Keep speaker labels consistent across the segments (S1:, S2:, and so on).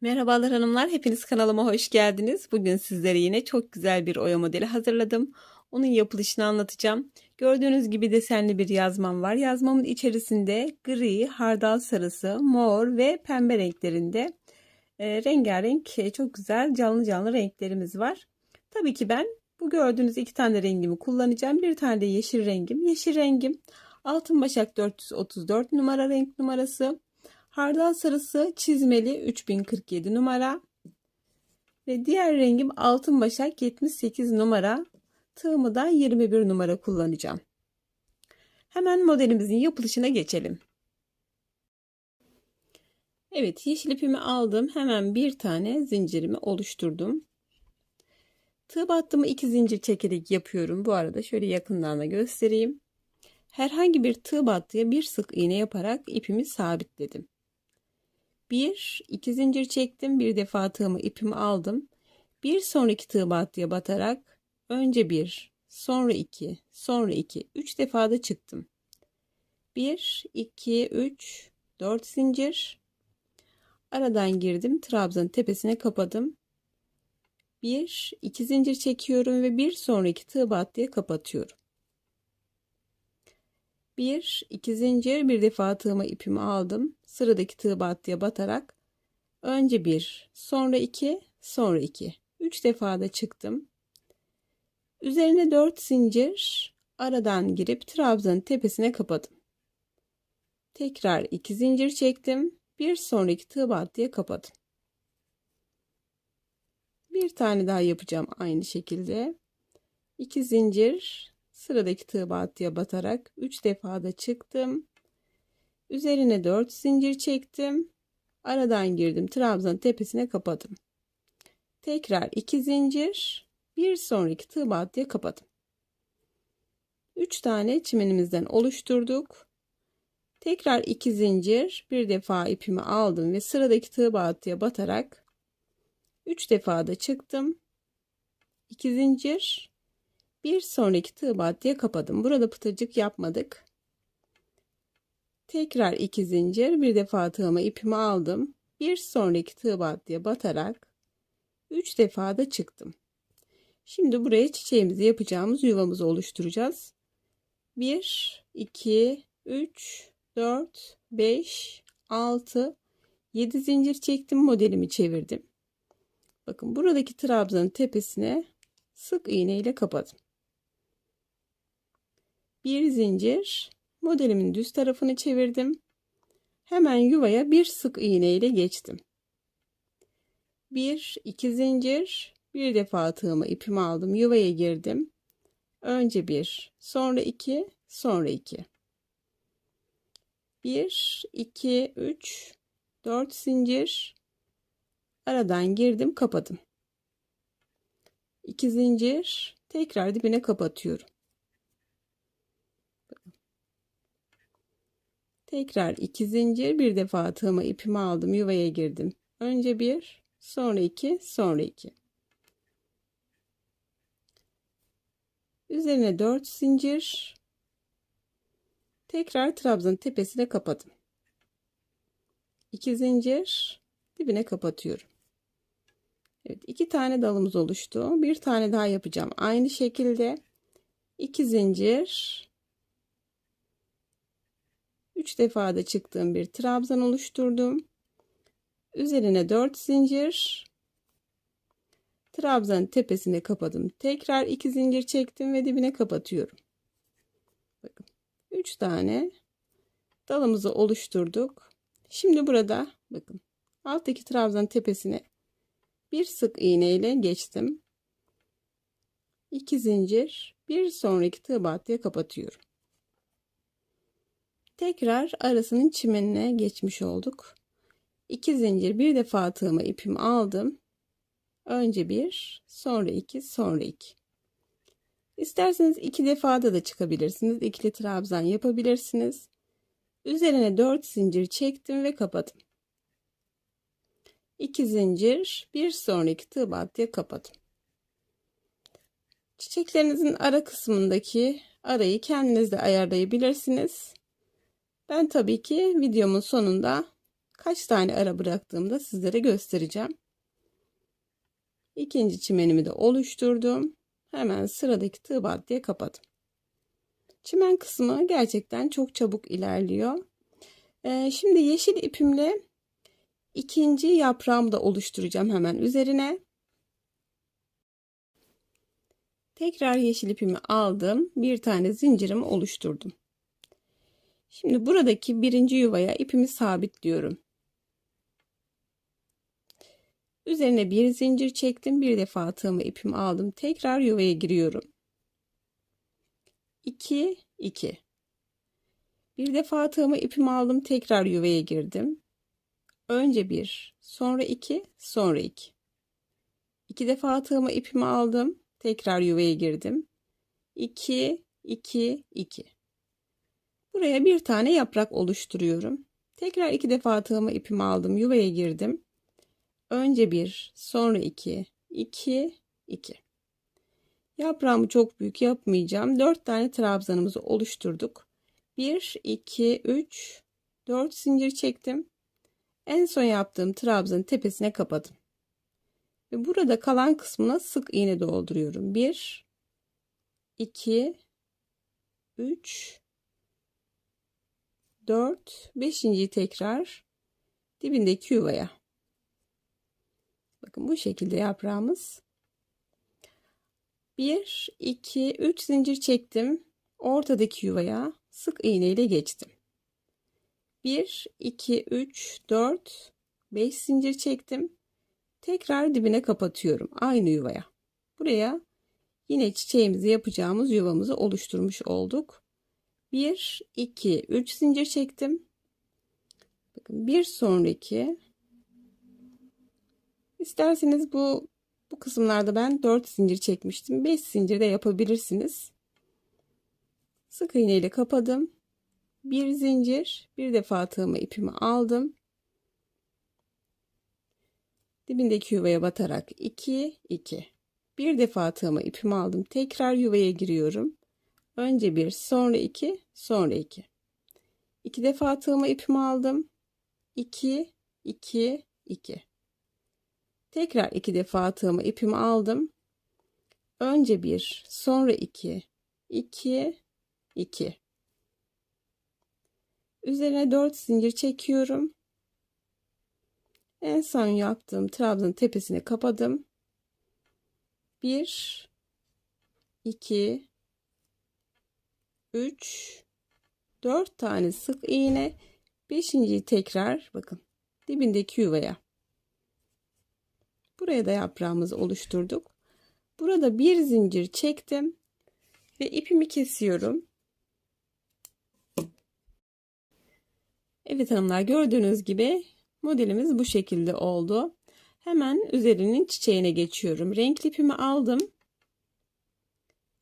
S1: Merhabalar hanımlar, hepiniz kanalıma hoş geldiniz. Bugün sizlere yine çok güzel bir oya modeli hazırladım. Onun yapılışını anlatacağım. Gördüğünüz gibi desenli bir yazmam var. Yazmamın içerisinde gri, hardal sarısı, mor ve pembe renklerinde e, rengarenk e, çok güzel canlı canlı renklerimiz var. Tabii ki ben bu gördüğünüz iki tane rengimi kullanacağım. Bir tane de yeşil rengim. Yeşil rengim Altın Başak 434 numara renk numarası. Hardal sarısı çizmeli 3047 numara. Ve diğer rengim altın başak 78 numara. Tığımı da 21 numara kullanacağım. Hemen modelimizin yapılışına geçelim. Evet yeşil ipimi aldım. Hemen bir tane zincirimi oluşturdum. Tığ battımı iki zincir çekerek yapıyorum. Bu arada şöyle yakından da göstereyim. Herhangi bir tığ battıya bir sık iğne yaparak ipimi sabitledim. Bir, iki zincir çektim. Bir defa tığımı ipimi aldım. Bir sonraki tığ battıya batarak önce bir, sonra iki, sonra iki, üç defa da çıktım. Bir, iki, üç, dört zincir. Aradan girdim. Trabzanın tepesine kapadım. Bir, iki zincir çekiyorum ve bir sonraki tığ battıya kapatıyorum. Bir, iki zincir bir defa tığıma ipimi aldım. Sıradaki tığ battıya batarak önce bir, sonra iki, sonra iki. Üç defa da çıktım. Üzerine dört zincir aradan girip trabzanın tepesine kapadım. Tekrar iki zincir çektim. Bir sonraki tığ battıya kapadım. Bir tane daha yapacağım aynı şekilde. İki zincir sıradaki tığ battıya batarak 3 defa da çıktım. Üzerine 4 zincir çektim. Aradan girdim. Trabzan tepesine kapadım. Tekrar 2 zincir. Bir sonraki tığ battıya kapadım. 3 tane çimenimizden oluşturduk. Tekrar 2 zincir. Bir defa ipimi aldım ve sıradaki tığ battıya batarak 3 defa da çıktım. 2 zincir bir sonraki tığ battıya kapadım. Burada pıtırcık yapmadık. Tekrar iki zincir bir defa tığıma ipimi aldım. Bir sonraki tığ battıya batarak 3 defa da çıktım. Şimdi buraya çiçeğimizi yapacağımız yuvamızı oluşturacağız. 1 2 3 4 5 6 7 zincir çektim modelimi çevirdim. Bakın buradaki trabzanın tepesine sık iğne ile kapadım bir zincir modelimin düz tarafını çevirdim. Hemen yuvaya bir sık iğne ile geçtim. Bir, iki zincir, bir defa tığımı ipimi aldım, yuvaya girdim. Önce bir, sonra iki, sonra iki. Bir, iki, üç, dört zincir. Aradan girdim, kapadım. İki zincir, tekrar dibine kapatıyorum. Tekrar iki zincir bir defa tığıma ipimi aldım yuvaya girdim. Önce bir sonra iki sonra iki. Üzerine dört zincir. Tekrar trabzanın tepesine kapadım. İki zincir dibine kapatıyorum. Evet iki tane dalımız oluştu. Bir tane daha yapacağım. Aynı şekilde iki zincir 3 defa da çıktığım bir trabzan oluşturdum. Üzerine 4 zincir. Trabzanın tepesine kapadım. Tekrar 2 zincir çektim ve dibine kapatıyorum. Bakın 3 tane dalımızı oluşturduk. Şimdi burada bakın alttaki trabzanın tepesine bir sık iğne ile geçtim. 2 zincir bir sonraki tığ battıya kapatıyorum. Tekrar arasının çimenine geçmiş olduk. 2 zincir bir defa tığıma ipimi aldım. Önce bir, sonra iki, sonra iki. İsterseniz iki defada da çıkabilirsiniz. İkili trabzan yapabilirsiniz. Üzerine 4 zincir çektim ve kapadım. 2 zincir, bir sonraki tığ battıya kapadım. Çiçeklerinizin ara kısmındaki arayı kendiniz de ayarlayabilirsiniz. Ben tabii ki videomun sonunda kaç tane ara bıraktığımda sizlere göstereceğim. İkinci çimenimi de oluşturdum. Hemen sıradaki tığ battıya kapadım. Çimen kısmı gerçekten çok çabuk ilerliyor. Ee, şimdi yeşil ipimle ikinci yaprağımı da oluşturacağım hemen üzerine. Tekrar yeşil ipimi aldım. Bir tane zincirimi oluşturdum. Şimdi buradaki birinci yuvaya ipimi sabitliyorum. Üzerine bir zincir çektim. Bir defa tığımı ipimi aldım. Tekrar yuvaya giriyorum. 2 2 Bir defa tığımı ipimi aldım. Tekrar yuvaya girdim. Önce bir, sonra iki, sonra iki. İki defa tığımı ipimi aldım. Tekrar yuvaya girdim. 2 2 2 Buraya bir tane yaprak oluşturuyorum. Tekrar iki defa tığımı ipimi aldım. Yuvaya girdim. Önce bir, sonra iki, iki, iki. Yaprağımı çok büyük yapmayacağım. Dört tane trabzanımızı oluşturduk. Bir, iki, üç, dört zincir çektim. En son yaptığım trabzanın tepesine kapadım. Ve burada kalan kısmına sık iğne dolduruyorum. 1 2 3 4 5. tekrar dibindeki yuvaya. Bakın bu şekilde yaprağımız. 1 2 3 zincir çektim. Ortadaki yuvaya sık iğne ile geçtim. 1 2 3 4 5 zincir çektim. Tekrar dibine kapatıyorum. Aynı yuvaya. Buraya yine çiçeğimizi yapacağımız yuvamızı oluşturmuş olduk. 1, 2, 3 zincir çektim. Bakın bir sonraki isterseniz bu bu kısımlarda ben 4 zincir çekmiştim. 5 zincir de yapabilirsiniz. Sık iğne ile kapadım. Bir zincir, bir defa tığımı ipimi aldım. Dibindeki yuvaya batarak 2 2. Bir defa tığımı ipimi aldım. Tekrar yuvaya giriyorum. Önce bir, sonra iki, sonra iki. İki defa tığımı ipimi aldım. 2 2 2. Tekrar iki defa tığımı ipimi aldım. Önce bir, sonra iki, iki, iki. Üzerine dört zincir çekiyorum. En son yaptığım trabzanın tepesini kapadım. 1 2 3 4 tane sık iğne 5. tekrar bakın dibindeki yuvaya. Buraya da yaprağımızı oluşturduk. Burada bir zincir çektim ve ipimi kesiyorum. Evet hanımlar gördüğünüz gibi Modelimiz bu şekilde oldu. Hemen üzerinin çiçeğine geçiyorum. Renkli ipimi aldım.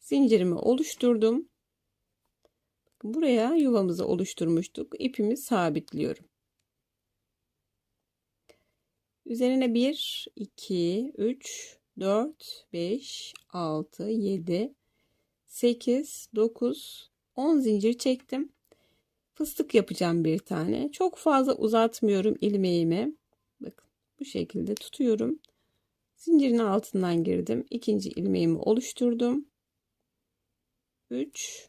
S1: Zincirimi oluşturdum. Buraya yuvamızı oluşturmuştuk. İpimi sabitliyorum. Üzerine 1, 2, 3, 4, 5, 6, 7, 8, 9, 10 zincir çektim fıstık yapacağım bir tane. Çok fazla uzatmıyorum ilmeğimi. Bakın bu şekilde tutuyorum. Zincirin altından girdim. İkinci ilmeğimi oluşturdum. 3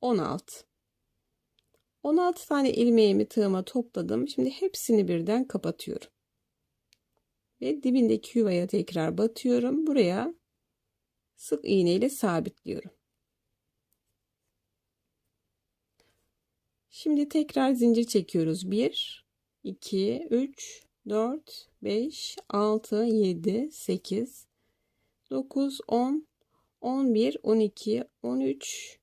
S1: 16 16 tane ilmeğimi tığıma topladım. Şimdi hepsini birden kapatıyorum. Ve dibindeki yuvaya tekrar batıyorum. Buraya sık iğne ile sabitliyorum. Şimdi tekrar zincir çekiyoruz. 1, 2, 3, 4, 5, 6, 7, 8, 9, 10, 11, 12, 13,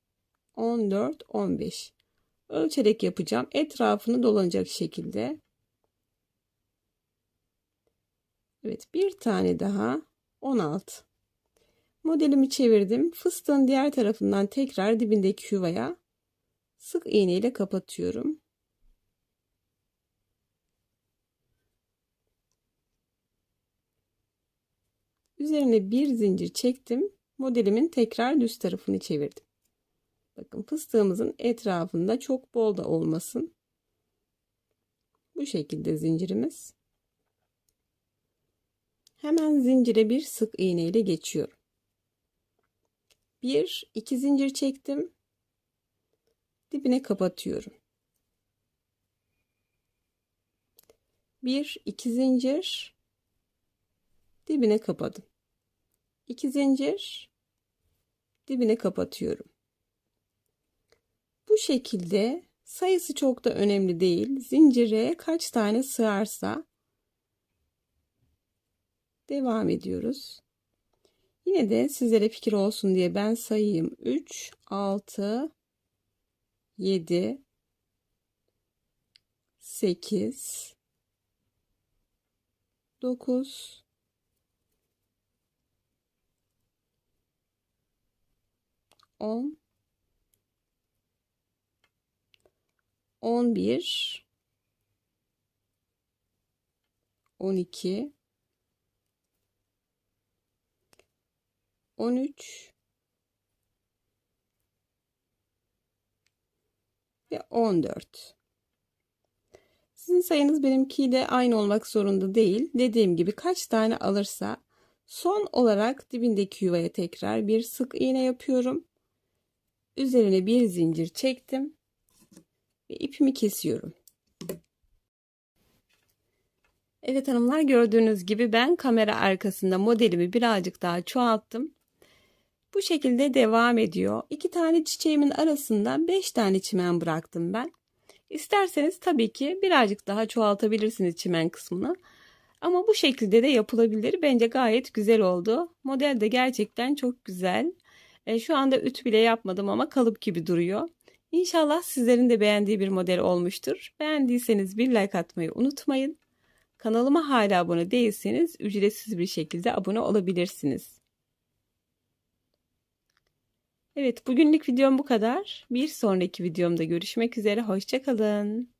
S1: 14, 15. ölçerek yapacağım. Etrafını dolanacak şekilde. Evet bir tane daha 16. Modelimi çevirdim. Fıstığın diğer tarafından tekrar dibindeki yuvaya sık iğne ile kapatıyorum. Üzerine bir zincir çektim. Modelimin tekrar düz tarafını çevirdim. Bakın fıstığımızın etrafında çok bol da olmasın. Bu şekilde zincirimiz. Hemen zincire bir sık iğne ile geçiyorum. Bir, iki zincir çektim. Dibine kapatıyorum. Bir, iki zincir. Dibine kapadım. İki zincir. Dibine kapatıyorum. Bu şekilde sayısı çok da önemli değil. Zincire kaç tane sığarsa devam ediyoruz. Yine de sizlere fikir olsun diye ben sayayım. 3, 6, 7, 8, 9, 10, 11, 12, 13 ve 14. Sizin sayınız benimkiyle aynı olmak zorunda değil. Dediğim gibi kaç tane alırsa son olarak dibindeki yuvaya tekrar bir sık iğne yapıyorum. Üzerine bir zincir çektim ve ipimi kesiyorum. Evet hanımlar gördüğünüz gibi ben kamera arkasında modelimi birazcık daha çoğalttım. Bu şekilde devam ediyor. İki tane çiçeğimin arasında beş tane çimen bıraktım ben. İsterseniz tabii ki birazcık daha çoğaltabilirsiniz çimen kısmını. Ama bu şekilde de yapılabilir. Bence gayet güzel oldu. Model de gerçekten çok güzel. E, şu anda ütü bile yapmadım ama kalıp gibi duruyor. İnşallah sizlerin de beğendiği bir model olmuştur. Beğendiyseniz bir like atmayı unutmayın. Kanalıma hala abone değilseniz ücretsiz bir şekilde abone olabilirsiniz. Evet bugünlük videom bu kadar. Bir sonraki videomda görüşmek üzere. Hoşçakalın.